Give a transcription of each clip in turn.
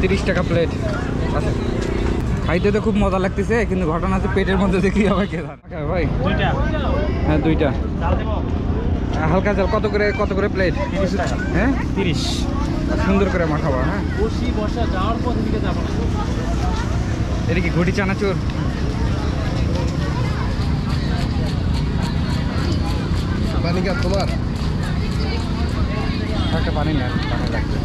তিরিশ টাকা প্লেট আচ্ছা। খাইতে তো খুব মজা লাগতেছে কিন্তু ঘটনা আছে পেটের মধ্যে দেখি হবে কে ভাই। হ্যাঁ দুইটা। চাল হালকা চাল কত করে কত করে প্লেট তিরিশ টাকা। হ্যাঁ? তিরিশ। সুন্দর করে মাখাবা হ্যাঁ? এটা কি ঘটি চানাচুর? পানি তোমার? একটা পানি না পানি লাগবে।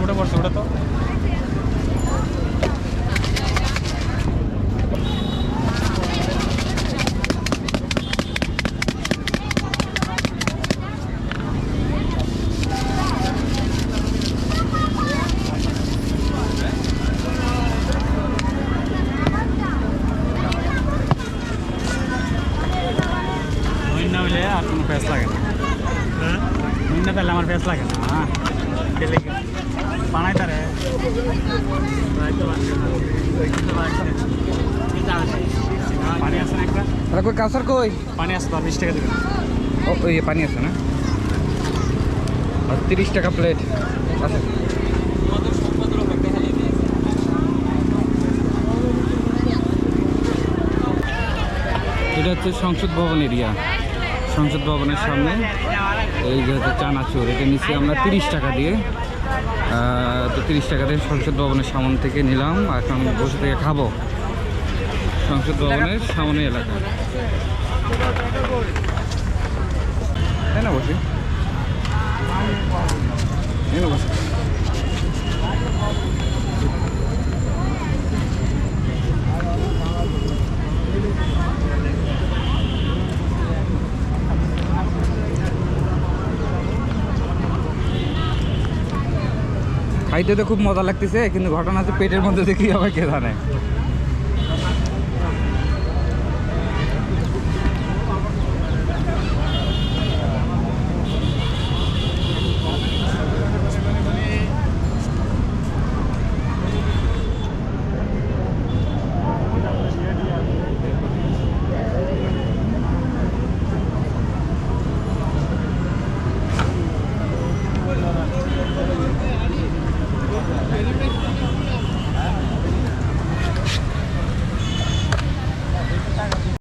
ഇവിടെ കുറച്ച് ഇവിടത്തോ ಇಲ್ಲೇ ಅರ್ಥ ಫೇಸ್ ಆಗಿದೆ ನಿನ್ನದೆಲ್ಲ ಫೇಸ್ ಆಗಿದೆ ಹಾಂ বানাই পানি আছে না একটা তাহলে কই কাঁচার কই? পানি আছে তো টাকা দেবেন। ও ওই পানি আছে না? আর তিরিশ টাকা প্লেট আচ্ছা এটা হচ্ছে সংসদ ভবন এরিয়া সংসদ ভবনের সামনে এই যে হচ্ছে চানাচুর। এটা নিচে আমরা তিরিশ টাকা দিয়ে তো তিরিশ টাকা দিয়ে সংসদ ভবনের সামনে থেকে নিলাম এখন বসে থেকে খাব। সংসদ ভবনের সামনে এলাকা তাই না বসে এই না বসে খাইতে তো খুব মজা লাগতেছে কিন্তু ঘটনা আছে পেটের মধ্যে দেখি হবে কে জানে।